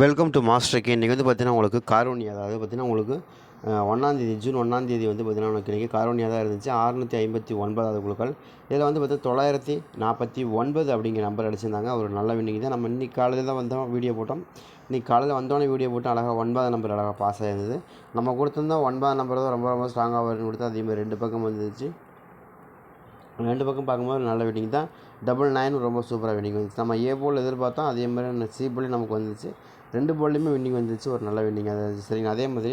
Welcome to master K இன்றைக்கி வந்து பார்த்தீங்கன்னா உங்களுக்கு காரோனி அதாவது பார்த்தீங்கன்னா உங்களுக்கு ஒன்றாந்தேதி ஜூன் ஒன்றாந்தேதி வந்து பார்த்தீங்கன்னா உங்களுக்கு இன்றைக்கி காரோனியாக தான் இருந்துச்சு. அறுநூற்றி ஐம்பத்தி ஒன்பதாவது குழுக்கள். இதில் வந்து பார்த்தீங்கன்னா தொள்ளாயிரத்தி நாற்பத்தி ஒன்பது அப்படிங்கிற நம்பர் அடிச்சிருந்தாங்க. ஒரு நல்ல வின்னிங் தான். நம்ம இன்றைக்கி காலையில் தான் வந்தோம் வீடியோ போட்டோம். இன்றைக்கி காலையில் வந்தோடனே வீடியோ போட்டு அழகாக ஒன்பதாம் நம்பர் அழகாக பாஸ் ஆயிருந்தது. நம்ம கொடுத்துருந்தோம் ஒன்பதாம் நம்பர் தான் ரொம்ப ரொம்ப ஸ்ட்ராங்காக வரும்னு கொடுத்து அதே மாதிரி ரெண்டு பக்கம் வந்துச்சு ரெண்டு பக்கம் பார்க்கும்போது நல்ல வெட்டிங் தான். டபுள் நைன் ரொம்ப சூப்பராக வெட்டிங் வந்துச்சு. நம்ம ஏ போல் எதிர்பார்த்தோம் அதே மாதிரி சி போல் நமக்கு வந்துச்சு. ரெண்டு பால்லையுமே வின்னிங் வந்துச்சு ஒரு நல்ல வின்னிங் அது சரிங்க அதே மாதிரி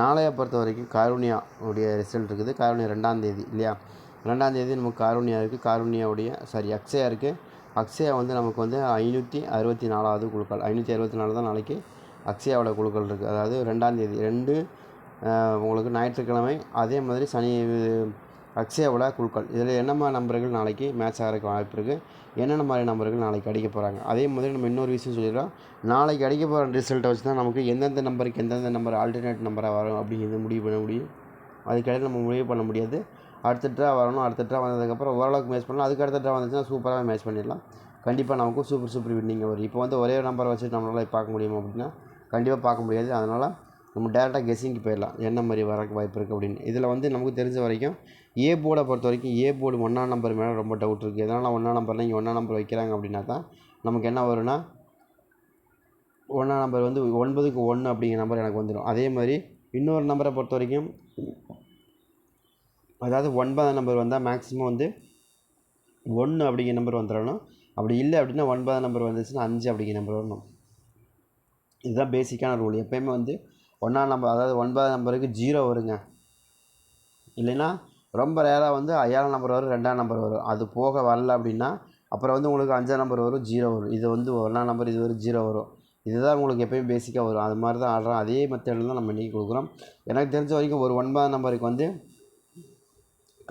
நாளைய பொறுத்த வரைக்கும் காரூனியா உடைய ரிசல்ட் இருக்குது. காரூனியா ரெண்டாம் தேதி இல்லையா? ரெண்டாம் தேதி நமக்கு காரூனியா இருக்குது காரூனியாவுடைய சாரி அக்ஷயா இருக்குது அக்ஷயா வந்து நமக்கு வந்து ஐநூற்றி அறுபத்தி நாலாவது குழுக்கள். ஐநூற்றி அறுபத்தி நாலு தான் நாளைக்கு அக்ஷயாவோட குழுக்கள் இருக்குது அதாவது ரெண்டாம் தேதி ரெண்டு உங்களுக்கு ஞாயிற்றுக்கிழமை அதே மாதிரி சனி அக்ஷயாவோட குழுக்கள். இதில் என்னம்மா நம்பர்கள் நாளைக்கு மேட்ச் ஆகிறதுக்கு வாய்ப்பு இருக்குது என்னென்ன மாதிரி நம்பர்கள் நாளைக்கு அடிக்க போகிறாங்க அதே மாதிரி நம்ம இன்னொரு விஷயம் சொல்லிடுறோம் நாளைக்கு அடிக்க போகிற ரிசல்ட்டை வச்சு தான் நமக்கு எந்தெந்த நம்பருக்கு எந்தெந்த நம்பர் ஆல்டர்னேட் நம்பராக வரும் அப்படிங்கிறது முடிவு பண்ண முடியும். அதுக்கடையில் நம்ம முடிவு பண்ண முடியாது. அடுத்த ட்ரா வரணும் அடுத்த ட்ரா வந்ததுக்கப்புறம் ஓரளவுக்கு மேட்ச் பண்ணலாம். அதுக்கு அடுத்த ட்ரா வந்துச்சுன்னா சூப்பராக மேட்ச் பண்ணிடலாம். கண்டிப்பாக நமக்கு சூப்பர் சூப்பர் வின்னிங் வரும். இப்போ வந்து ஒரே நம்பரை வச்சு நம்மளால் பார்க்க முடியுமா அப்படின்னா கண்டிப்பாக பார்க்க முடியாது. அதனால் நம்ம டேரெக்டாக கெஸ்ஸிங்க்கு போயிடலாம். என்ன மாதிரி வரக்கு வாய்ப்பு இருக்குது அப்படின்னு. இதில் வந்து நமக்கு தெரிஞ்ச வரைக்கும் ஏ போர்டை பொறுத்த வரைக்கும் ஏ போர்டு ஒன்றாம் நம்பர் மேலே ரொம்ப டவுட் இருக்குது எதனால் ஒன்றாம் நம்பர்லாம் இங்கே ஒன்றாம் நம்பர் வைக்கிறாங்க அப்படின்னா தான் நமக்கு என்ன வரும்னா ஒன்றாம் நம்பர் வந்து ஒன்பதுக்கு ஒன்று அப்படிங்கிற நம்பர் எனக்கு வந்துடும் அதே மாதிரி இன்னொரு நம்பரை பொறுத்த வரைக்கும் அதாவது ஒன்பதாம் நம்பர் வந்தால் மேக்ஸிமம் வந்து ஒன்று அப்படிங்கிற நம்பர் வந்துடணும் அப்படி இல்லை அப்படின்னா ஒன்பதாம் நம்பர் வந்துச்சுன்னா அஞ்சு அப்படிங்கிற நம்பர் வரணும். இதுதான் பேசிக்கான ரூல் எப்போயுமே வந்து ஒன்றாம் நம்பர் அதாவது ஒன்பதாம் நம்பருக்கு ஜீரோ வருங்க. இல்லைன்னா ரொம்ப ரேராக வந்து ஐயாயிரம் நம்பர் வரும் ரெண்டாம் நம்பர் வரும். அது போக வரல அப்படின்னா அப்புறம் வந்து உங்களுக்கு அஞ்சாம் நம்பர் வரும் ஜீரோ வரும். இது வந்து ஒன்றாம் நம்பர் இது வரும் ஜீரோ வரும். இதுதான் உங்களுக்கு எப்பயும் பேசிக்காக வரும். அது மாதிரி தான் ஆடுறோம். அதே மெத்தடில் தான் நம்ம இன்றைக்கி கொடுக்குறோம். எனக்கு தெரிஞ்ச வரைக்கும் ஒரு ஒன்பதாம் நம்பருக்கு வந்து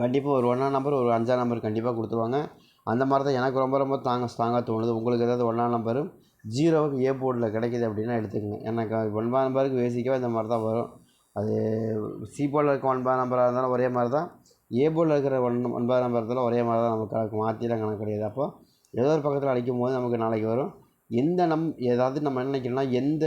கண்டிப்பாக ஒரு ஒன்றாம் நம்பர் ஒரு அஞ்சாம் நம்பர் கண்டிப்பாக கொடுத்துருவாங்க. அந்த மாதிரி தான் எனக்கு ரொம்ப ரொம்ப தாங்க ஸ்ட்ராங்காக தோணுது. உங்களுக்கு ஏதாவது ஒன்றாம் நம்பரும் ஜீரோவுக்கு ஏ போர்டில் கிடைக்கிது அப்படின்னா எடுத்துக்கங்க. எனக்கு ஒன்பதாம் நம்பருக்கு பேசிக்காக இந்த மாதிரி தான் வரும். அது சி போர்டில் இருக்க ஒன்பதாம் நம்பராக இருந்தாலும் ஒரே மாதிரி தான். ஏ போர்டில் இருக்கிற ஒன் ஒன்பதாம் நம்பர் இருந்தாலும் ஒரே மாதிரி தான் நமக்கு கணக்கு மாற்றிலாம் கணக்கு கிடையாது. அப்போ ஏதோ ஒரு பக்கத்தில் அடிக்கும் போது நமக்கு நாளைக்கு வரும். எந்த நம் ஏதாவது நம்ம நினைக்கிறோன்னா எந்த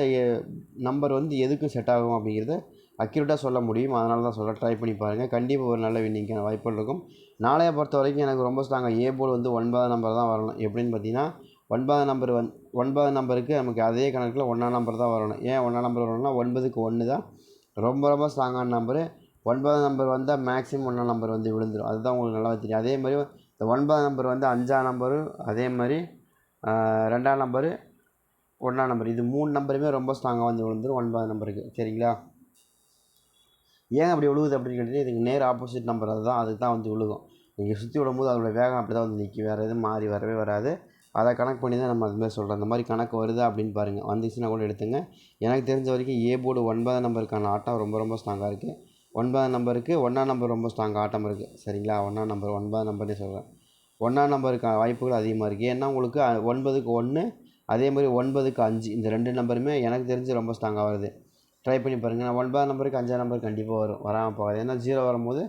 நம்பர் வந்து எதுக்கும் செட் ஆகும் அப்படிங்கிறத அக்யூரேட்டாக சொல்ல முடியும். அதனால தான் சொல்ல ட்ரை பண்ணி பாருங்கள் கண்டிப்பாக ஒரு நல்ல வின்னிங்கான வாய்ப்புகள் இருக்கும். நாளைய பொறுத்த வரைக்கும் எனக்கு ரொம்ப ஸ்ட்ராங்காக ஏ போல் வந்து ஒன்பதாம் நம்பர் தான் வரணும். எப்படின்னு பார்த்தீங்கன்னா ஒன்பதாம் நம்பர் வந் ஒன்பதாம் நம்பருக்கு நமக்கு அதே கணக்கில் ஒன்றாம் நம்பர் தான் வரணும். ஏன் ஒன்றாம் நம்பர் வரணும்னா ஒன்பதுக்கு ஒன்று தான். ரொம்ப ரொம்ப ஸ்ட்ராங்கான நம்பரு ஒன்பதாம் நம்பர் வந்தால் மேக்ஸிமம் ஒன்றாம் நம்பர் வந்து விழுந்துடும் அதுதான் உங்களுக்கு நல்லா தெரியும். அதே மாதிரி இந்த ஒன்பதாம் நம்பர் வந்து அஞ்சாம் நம்பரு அதே மாதிரி ரெண்டாம் நம்பரு ஒன்றாம் நம்பர் இது மூணு நம்பருமே ரொம்ப ஸ்ட்ராங்காக வந்து விழுந்துடும் ஒன்பதாம் நம்பருக்கு சரிங்களா? ஏன் அப்படி விழுகுது அப்படின்னு கேட்டீங்கன்னா இதுக்கு நேர் ஆப்போசிட் நம்பர் அதுதான். அதுக்கு தான் வந்து விழுகும். நீங்கள் சுற்றி விடும்போது அதோட வேகம் அப்படி தான் வந்து நிற்கும் வேறு எதுவும் மாறி வரவே வராது. அதை கணக்கு பண்ணி தான் நம்ம அதுமாதிரி சொல்கிறோம் அந்த மாதிரி கணக்கு வருதா அப்படின்னு பாருங்கள் வந்துச்சுன்னா கூட எடுத்துங்க. எனக்கு தெரிஞ்ச வரைக்கும் ஏ போர்டு ஒன்பதாம் நம்பருக்கான ஆட்டம் ரொம்ப ரொம்ப ஸ்ட்ராங்காக இருக்குது ஒன்பதாம் நம்பருக்கு ஒன்றாம் நம்பர் ரொம்ப ஸ்ட்ராங் ஆட்டம் இருக்குது சரிங்களா? ஒன்றாம் நம்பர் ஒன்பதாம் நம்பர்னே சொல்கிறேன் ஒன்றாம் நம்பருக்கான வாய்ப்புகள் அதிகமாக இருக்குது ஏன்னா உங்களுக்கு ஒன்பதுக்கு ஒன்று அதே மாதிரி ஒன்பதுக்கு அஞ்சு இந்த ரெண்டு நம்பருமே எனக்கு தெரிஞ்சு ரொம்ப ஸ்ட்ராங்காக வருது. ட்ரை பண்ணி பாருங்கள் நான் ஒன்பதாம் நம்பருக்கு அஞ்சாம் நம்பர் கண்டிப்பாக வரும். வராமல் போகாது. ஏன்னா ஜீரோ வரும்போது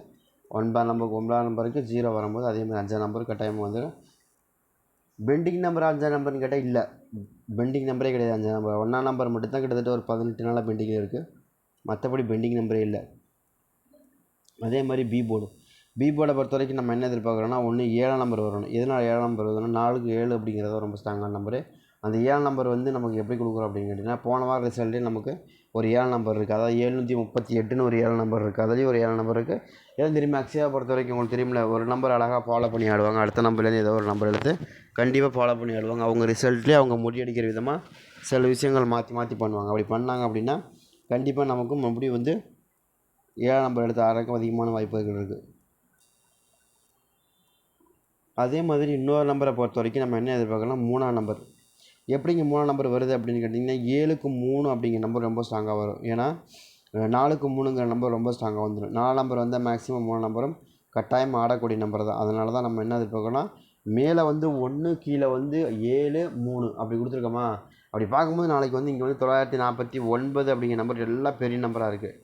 ஒன்பதாம் நம்பருக்கு ஒன்பதாம் நம்பருக்கு ஜீரோ வரும்போது அதே மாதிரி அஞ்சாம் நம்பருக்கு கட்டாயமாக வந்துடும் பெண்டிங் நம்பர் அஞ்சாம் நம்பர்னு கேட்டால் இல்லை. பெண்டிங் நம்பரே கிடையாது. அஞ்சாம் நம்பர் ஒன்றாம் நம்பர் மட்டும்தான் கிட்டத்தட்ட ஒரு பதினெட்டு நாளாக பெண்டிங்கில் இருக்குது மற்றபடி பெண்டிங் நம்பரே இல்லை. அதே மாதிரி பி போர்டு பி போர்டை பொறுத்த வரைக்கும் நம்ம என்ன எதிர்பார்க்குறோன்னா ஒன்று ஏழாம் நம்பர் வரணும். எதனால் ஏழாம் நம்பர் வருதுன்னா நாலுக்கு ஏழு அப்படிங்கிறது ரொம்ப ஸ்ட்ராங்கான நம்பரு. அந்த ஏழு நம்பர் வந்து நமக்கு எப்படி கொடுக்குறோம் அப்படின்னு கேட்டிங்கன்னா போன வாரம் ரிசல்ட்டே நமக்கு ஒரு ஏழு நம்பர் இருக்குது அதாவது எழுநூற்றி முப்பத்தி எட்டுன்னு ஒரு ஏழு நம்பர் இருக்குது அதுலேயும் ஒரு ஏழு நம்பர் இருக்குது எதுவும் தெரியுமா அக்ஷயா பொறுத்த வரைக்கும் உங்களுக்கு தெரியுமில்ல ஒரு நம்பர் அழகாக ஃபாலோ பண்ணி ஆடுவாங்க. அடுத்த நம்பர்லேருந்து ஏதோ ஒரு நம்பர் எடுத்து கண்டிப்பாக ஃபாலோ பண்ணி ஆடுவாங்க. அவங்க ரிசல்ட்லேயே அவங்க முடியடிக்கிற விதமாக சில விஷயங்கள் மாற்றி மாற்றி பண்ணுவாங்க. அப்படி பண்ணாங்க அப்படின்னா கண்டிப்பாக நமக்கும் மறுபடியும் வந்து ஏழு நம்பர் எடுத்து ஆடுறதுக்கும் அதிகமான வாய்ப்புகள் இருக்குது அதே மாதிரி இன்னொரு நம்பரை பொறுத்த வரைக்கும் நம்ம என்ன எதிர்பார்க்கலாம் மூணாம் நம்பர் எப்படிங்க மூணாம் நம்பர் வருது அப்படின்னு கேட்டிங்கன்னா ஏழுக்கு மூணு அப்படிங்கிற நம்பர் ரொம்ப ஸ்ட்ராங்காக வரும். ஏன்னா நாலுக்கு மூணுங்கிற நம்பர் ரொம்ப ஸ்ட்ராங்காக வந்துடும் நாலு நம்பர் வந்தால் மேக்ஸிமம் மூணு நம்பரும் கட்டாயம் ஆடக்கூடிய நம்பர் தான். அதனால தான் நம்ம என்ன எதிர்பார்க்கணும் மேலே வந்து ஒன்று கீழே வந்து ஏழு மூணு அப்படி கொடுத்துருக்கோமா? அப்படி பார்க்கும்போது நாளைக்கு வந்து இங்கே வந்து தொள்ளாயிரத்தி நாற்பத்தி ஒன்பது அப்படிங்கிற நம்பர் எல்லாம் பெரிய நம்பராக இருக்குது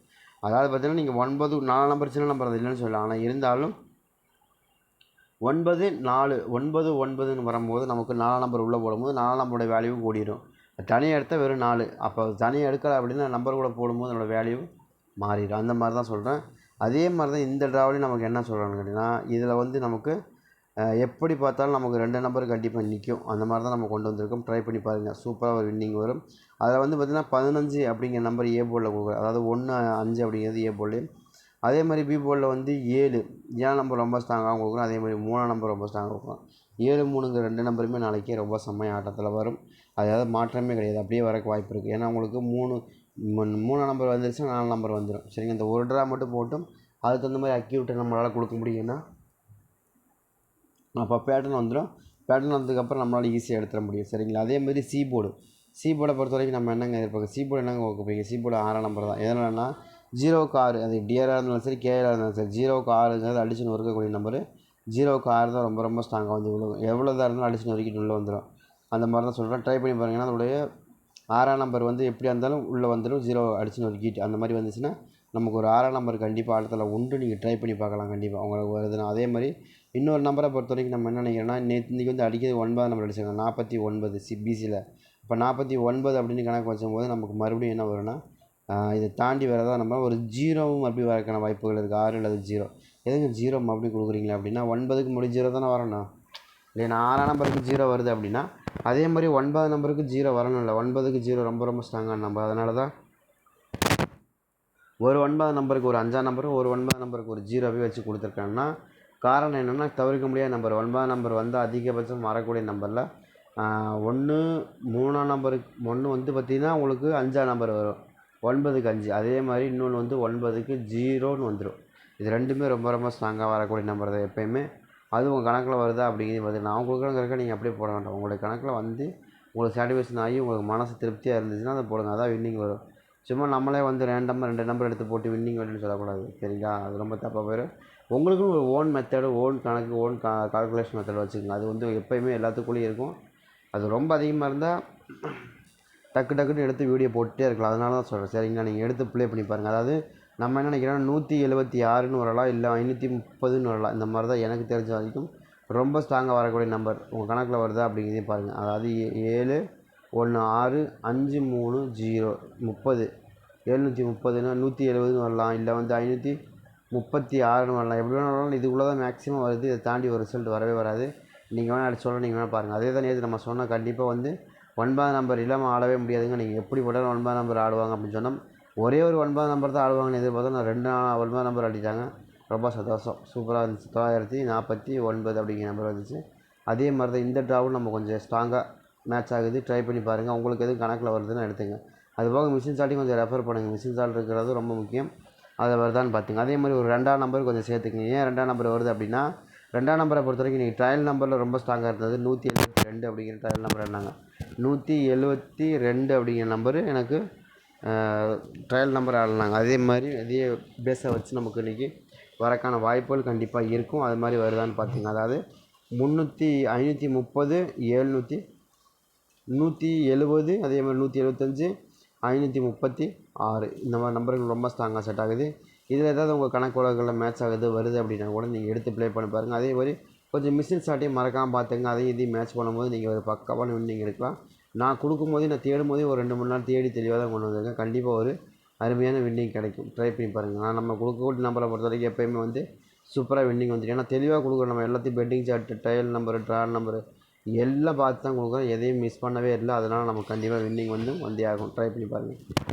அதாவது பார்த்தீங்கன்னா நீங்கள் ஒன்பது நாலு நம்பர் சின்ன நம்பர் அது இல்லைன்னு சொல்லலாம். ஆனால் இருந்தாலும் ஒன்பது நாலு ஒன்பது ஒன்பதுன்னு வரும்போது நமக்கு நாலாம் நம்பர் உள்ளே போடும்போது நாலாம் நம்பரோட வேல்யூ கூடிடும் தனியாக எடுத்தால் வெறும் நாலு. அப்போ தனியாக எடுக்கலை அப்படின்னா நம்பர் கூட போடும்போது அதோட வேல்யூ மாறிடும். அந்த மாதிரி தான் சொல்கிறேன் அதே மாதிரி தான் இந்த ட்ராவலையும் நமக்கு என்ன சொல்கிறேன்னு கேட்டிங்கன்னா இதில் வந்து நமக்கு எப்படி பார்த்தாலும் நமக்கு ரெண்டு நம்பர் கண்டிப்பாக நிற்கும் அந்த மாதிரி தான் நம்ம கொண்டு வந்திருக்கோம். ட்ரை பண்ணி பாருங்கள் சூப்பராக ஒரு வின்னிங் வரும். அதில் வந்து பார்த்திங்கன்னா பதினஞ்சு அப்படிங்கிற நம்பர் ஏ போர்டில் கொடுக்குறேன் அதாவது ஒன்று அஞ்சு அப்படிங்கிறது ஏ போர்டு அதே மாதிரி பி போர்டில் வந்து ஏழு. ஏழாம் நம்பர் ரொம்ப ஸ்ட்ராங்காக கொடுக்குறோம் அதே மாதிரி மூணாம் நம்பர் ரொம்ப ஸ்ட்ராங்காக கொடுக்குறோம் ஏழு மூணுங்கிற ரெண்டு நம்பருமே நாளைக்கு ரொம்ப செம்மைய ஆட்டத்தில் வரும். அதாவது மாற்றமே கிடையாது. அப்படியே வரக்கு வாய்ப்பு இருக்குது ஏன்னா உங்களுக்கு மூணு மூணு- மூணாம் நம்பர் வந்துருச்சுன்னா நாலு நம்பர் வந்துடும் சரிங்க? இந்த ஒரு ட்ரா மட்டும் போட்டும். அதுக்கு தகுந்த மாதிரி அக்யூட்டை நம்மளால் கொடுக்க முடியும்னா அப்போ பேட்டர்ன் வந்துடும் பேட்டர்ன் வந்ததுக்கப்புறம் நம்மளால் ஈஸியாக எடுத்துட முடியும். சரிங்களா? அதே மாதிரி சி போர்டு சி போர்டை பொறுத்த வரைக்கும் நம்ம என்னங்க எதிர்பார்க்க சி போர்டு என்னங்க வைப்பீங்க சி போர்டு ஆறாம் நம்பர் தான். எதனாலனா ஜீரோவுக்கு ஆறு அது டிஆராக இருந்தாலும் சரி கேஆராக இருந்தாலும் சரி ஜீரோவுக்கு ஆறுங்கிறது அடிச்சுன்னு இருக்கக்கூடிய நம்பரு ஜீரோவுக்கு ஆறு தான் ரொம்ப ரொம்ப ஸ்ட்ராங்காக வந்து விழுகும் எவ்வளோ தான் இருந்தாலும் அடிச்சுன்னு வரைக்கும் உள்ளே வந்துடும் அந்த மாதிரி தான் சொல்கிறேன் ட்ரை பண்ணி பாருங்கன்னா அதோடைய ஆறாம் நம்பர் வந்து எப்படியா இருந்தாலும் உள்ளே வந்துடும் ஜீரோ அடிச்சுன்னு கீட் அந்த மாதிரி வந்துச்சுன்னா நமக்கு ஒரு ஆறாம் நம்பர் கண்டிப்பாக ஆட்டத்தில் உண்டு. நீங்கள் ட்ரை பண்ணி பார்க்கலாம் கண்டிப்பாக உங்களுக்கு வருதுன்னா அதே மாதிரி இன்னொரு நம்பரை பொறுத்த வரைக்கும் நம்ம என்ன நினைக்கிறோன்னா நேற்று இன்றைக்கி வந்து அடிக்கிறது ஒன்பதாம் நம்பர் அடிச்சிருக்காங்க. நாற்பத்தி ஒன்பது சி பிசியில் இப்போ நாற்பத்தி ஒன்பது அப்படின்னு கணக்கு வச்சும்போது நமக்கு மறுபடியும் என்ன வரும்னா இதை தாண்டி வரதா நம்ம ஒரு ஜீரோவும் அப்படி வரக்கான வாய்ப்புகள் இருக்குது ஆறு அல்லது ஜீரோ. எதுங்க ஜீரோ மறுபடி கொடுக்குறீங்களா அப்படின்னா ஒன்பதுக்கு முடி ஜீரோ தானே வரணும். நான் ஆறாம் நம்பருக்கு ஜீரோ வருது அப்படின்னா அதே மாதிரி ஒன்பது நம்பருக்கு ஜீரோ வரணும் இல்லை. ஒன்பதுக்கு ஜீரோ ரொம்ப ரொம்ப ஸ்ட்ராங்கான நம்பர். அதனால தான் ஒரு ஒன்பது நம்பருக்கு ஒரு அஞ்சாம் நம்பரும் ஒரு ஒன்பது நம்பருக்கு ஒரு ஜீரோவே வச்சு கொடுத்துருக்காங்கன்னா காரணம் என்னென்னா தவிர்க்க முடியாத நம்பர். ஒன்பதாம் நம்பர் வந்து அதிகபட்சம் வரக்கூடிய நம்பரில் ஒன்று மூணாம் நம்பருக்கு ஒன்று வந்து பார்த்திங்கன்னா உங்களுக்கு அஞ்சாம் நம்பர் வரும். ஒன்பதுக்கு அஞ்சு அதே மாதிரி இன்னொன்று வந்து ஒன்பதுக்கு ஜீரோன்னு வந்துடும் இது ரெண்டுமே ரொம்ப ரொம்ப ஸ்ட்ராங்காக வரக்கூடிய நம்பர் தான் எப்போயுமே. அது உங்கள் கணக்கில் வருதா அப்படிங்கிறது பார்த்து நான் கொடுக்குறேங்கிறக்க நீங்கள் அப்படியே போட வேண்டாம். உங்களுடைய கணக்கில் வந்து உங்களுக்கு சாட்டிஸ்ஃபேஷன் ஆகி உங்களுக்கு மனசு திருப்தியாக இருந்துச்சுன்னா அதை போடுங்க. அதான் வின்னிங் வரும். சும்மா நம்மளே வந்து ரேண்டமாக ரெண்டு நம்பர் எடுத்து போட்டு வின்னிங் வரும்னு சொல்லக்கூடாது. சரிங்களா? அது ரொம்ப தப்பாக போயிடும் உங்களுக்கும் ஒரு ஓன் மெத்தடு ஓன் கணக்கு ஓன் கா கால்குலேஷன் மெத்தட் வச்சுக்கோங்க. அது வந்து எப்போயுமே எல்லாத்துக்குள்ளேயும் இருக்கும். அது ரொம்ப அதிகமாக இருந்தால் டக்கு டக்குன்னு எடுத்து வீடியோ போட்டுட்டே இருக்கலாம். அதனால தான் சொல்கிறேன் சரிங்களா? நீங்கள் எடுத்து ப்ளே பண்ணி பாருங்கள் அதாவது நம்ம என்ன நினைக்கிறோம் நூற்றி எழுபத்தி ஆறுன்னு வரலாம் இல்லை ஐநூற்றி முப்பதுன்னு வரலாம் இந்த மாதிரி தான் எனக்கு தெரிஞ்ச வரைக்கும் ரொம்ப ஸ்ட்ராங்காக வரக்கூடிய நம்பர் உங்கள் கணக்கில் வருதா அப்படிங்கிறதையும் பாருங்கள் அதாவது ஏ- ஏழு ஒன்று ஆறு அஞ்சு மூணு ஜீரோ முப்பது. எழுநூற்றி முப்பதுன்னா நூற்றி எழுபதுன்னு வரலாம். இல்லை வந்து ஐநூற்றி முப்பத்தி ஆறுன்னு வரலாம். எப்படி வேணாலும் இதுக்குள்ளே தான் மேக்ஸிமம் வருது. இதை தாண்டி ஒரு ரிசல்ட் வரவே வராது. நீங்கள் வேணால் அடிச்சு சொல்ல நீங்கள் வேணால் பாருங்கள் அதே தான் நேற்று நம்ம சொன்னால் கண்டிப்பாக வந்து ஒன்பதாம் நம்பர் இல்லாமல் ஆடவே முடியாதுங்க. நீங்கள் எப்படி போட்டாலும் ஒன்பதாம் நம்பர் ஆடுவாங்க அப்படின்னு சொன்னால் ஒரே ஒரு ஒன்பதாம் நம்பர் தான் ஆடுவாங்கன்னு எதிர்பார்த்தா நான் ரெண்டு நாள் ஒன்பதாம் நம்பர் ஆடிட்டாங்க. ரொம்ப சந்தோஷம். சூப்பராக இருந்துச்சு. தொள்ளாயிரத்தி நாற்பத்தி ஒன்பது அப்படிங்கிற நம்பர் வந்துச்சு. அதே மாதிரி தான் இந்த ட்ராவும் நம்ம கொஞ்சம் ஸ்ட்ராங்காக மேட்ச் ஆகுது. ட்ரை பண்ணி பாருங்கள் உங்களுக்கு எதுவும் கணக்கில் வருதுன்னு எடுத்துங்க. அது போக மிஷின் சால்ட்டையும் கொஞ்சம் ரெஃபர் பண்ணுங்கள் மிஷின் சால்ட் இருக்கிறது ரொம்ப முக்கியம். அது வருதான்னு பார்த்துங்க. அதே மாதிரி ஒரு ரெண்டாம் நம்பர் கொஞ்சம் சேர்த்துக்கங்க. ஏன் ரெண்டாம் நம்பர் வருது அப்படின்னா ரெண்டாம் நம்பரை பொறுத்த வரைக்கும் நீங்கள் ட்ரையல் நம்பரில் ரொம்ப ஸ்ட்ராங்காக இருந்தது. நூற்றி எழுபத்தி ரெண்டு அப்படிங்கிற ட்ரையல் நம்பர் என்னாங்க நூற்றி எழுபத்தி ரெண்டு அப்படிங்கிற நம்பரு எனக்கு ட்ரையல் நம்பர் ஆளுனாங்க. அதே மாதிரி அதே பேஸை வச்சு நமக்கு இன்றைக்கி வரக்கான வாய்ப்புகள் கண்டிப்பாக இருக்கும். அது மாதிரி வருதான்னு பார்த்தீங்க அதாவது முந்நூற்றி ஐநூற்றி முப்பது ஏழ்நூற்றி நூற்றி எழுபது அதே மாதிரி நூற்றி எழுபத்தஞ்சு ஐநூற்றி முப்பத்தி ஆறு. இந்த மாதிரி நம்பர்கள் ரொம்ப ஸ்ட்ராங்காக செட் ஆகுது. இதில் ஏதாவது உங்கள் கணக்கு வழக்குகளில் மேட்ச் ஆகுது வருது அப்படின்னா கூட நீங்கள் எடுத்து ப்ளே பண்ணி பாருங்கள் அதே மாதிரி கொஞ்சம் மிஷின் ஷாட்டையும் மறக்காமல் பார்த்துங்க அதையும் இதையும் மேட்ச் பண்ணும்போது நீங்கள் ஒரு பக்காவான நீங்கள் எடுக்கலாம். நான் கொடுக்கும்போதே நான் தேடும் போதே ஒரு ரெண்டு மூணு நாள் தேடி தெளிவாக தான் கொண்டு வந்திருக்கேன். கண்டிப்பாக ஒரு அருமையான வின்னிங் கிடைக்கும். ட்ரை பண்ணி பாருங்கள் நான் நம்ம கொடுக்கக்கூடிய நம்பரை பொறுத்த வரைக்கும் எப்போயுமே வந்து சூப்பராக வின்னிங் வந்துடும் ஏன்னா தெளிவாக கொடுக்குறோம் நம்ம எல்லாத்தையும் betting chart trial number draw number எல்லாம் பார்த்து தான் கொடுக்குறோம். எதையும் மிஸ் பண்ணவே இல்லை. அதனால் நமக்கு கண்டிப்பாக வின்னிங் வந்து வந்தே ஆகும் ட்ரை பண்ணி பாருங்கள்